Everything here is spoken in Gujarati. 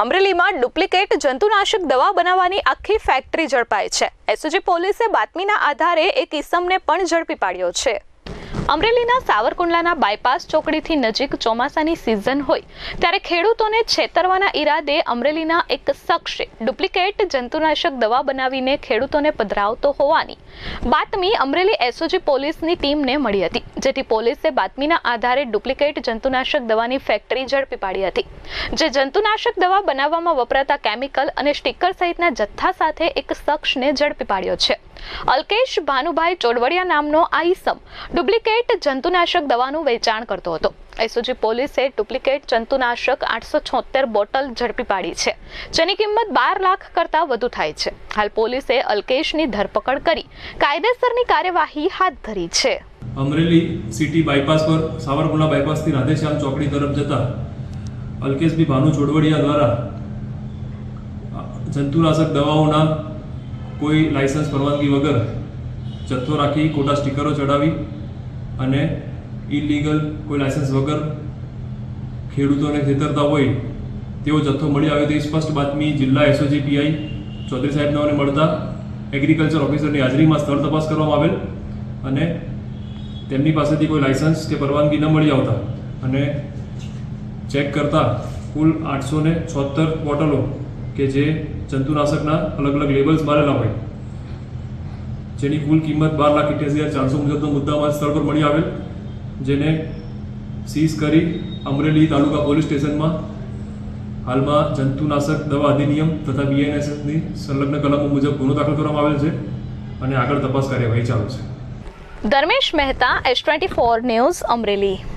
અમરેલીમાં ડુપ્લિકેટ જંતુનાશક દવા બનાવવાની આખી ફેક્ટરી ઝડપાઈ છે. એસઓજી પોલીસે બાતમીના આધારે એક ઇસમને પણ ઝડપી પાડ્યો છે. અમરેલીના સાવરકુંડલાના બાયપાસ ચોકડીથી નજીક ચોમાસાની સિઝન હોય, ત્યારે ખેડૂતોને છેતરવાના ઈરાદે અમરેલીના એક શખ્સે ડુપ્લિકેટ જંતુનાશક દવા બનાવીને ખેડૂતોને પધરાવતો હોવાની બાતમી અમરેલી એસઓજી પોલીસની ટીમને મળી હતી, જેથી પોલીસે બાતમીના આધારે ડુપ્લિકેટ જંતુનાશક દવાની ફેક્ટરી ઝડપી પાડી હતી. જે જંતુનાશક દવા બનાવવામાં વપરાતા કેમિકલ અને સ્ટીકર સહિતના જથ્થા સાથે એક શખ્સને ઝડપી પાડ્યો છે. અલ્કેશ ભાનુભાઈ ચોડવડિયા નામનો આ ઈસમ ડુપ્લિકેટ જંતુનાશક દવાનું વેચાણ કરતો હતો. એસઓજી પોલીસે ડુપ્લિકેટ જંતુનાશક આઠસો છોતેર બોટલ ઝડપી પાડી છે, જેની કિંમત બાર લાખ કરતાં વધુ થાય છે. હાલ પોલીસે અલ્કેશની ધરપકડ કરી કાયદેસરની કાર્યવાહી હાથ ધરી છે. અમરેલી સિટી બાયપાસ પર સાવરકુંડલા બાયપાસથી રાધેશ્યામ ચોકડી તરફ જતા અલ્કેશભાઈ ભાનુ ચોડવડિયા દ્વારા જંતુનાશક દવાઓના કોઈ લાયસન્સ પરવાનગી વગર જથ્થો રાખી ખોટા સ્ટીકરો ચડાવી અને ઇલીગલ કોઈ લાયસન્સ વગર ખેડૂતોને ખેતરતા હોય તેવો જથ્થો મળી આવ્યો તેવી સ્પષ્ટ બાતમી જિલ્લા એસઓજી પીઆઈ ચૌધરી સાહેબનાઓને મળતા એગ્રીકલ્ચર ઓફિસરની હાજરીમાં સ્થળ તપાસ કરવામાં આવેલ અને તેમની પાસેથી કોઈ લાયસન્સ કે પરવાનગી ન મળી આવતા અને ચેક કરતા કુલ આઠસો ને છોતેર બોટલો કે જે જંતુનાશકના અલગ અલગ લેબલ્સ મારેલા હોય. જેની કુલ કિંમત બાર લાખ અઠ્યાસી હજાર ચારસો મુજબનો મુદ્દામાં સ્થળ પર મળી આવેલ, જેને સીઝ કરી અમરેલી તાલુકા પોલીસ સ્ટેશનમાં હાલમાં જંતુનાશક દવા અધિનિયમ તથા બીએનએસએસની સંલગ્ન કલમો મુજબ ગુનો દાખલ કરવામાં આવેલ છે અને આગળ તપાસ કાર્યવાહી ચાલુ છે. Dharmesh Mehta S twenty four news Amreli.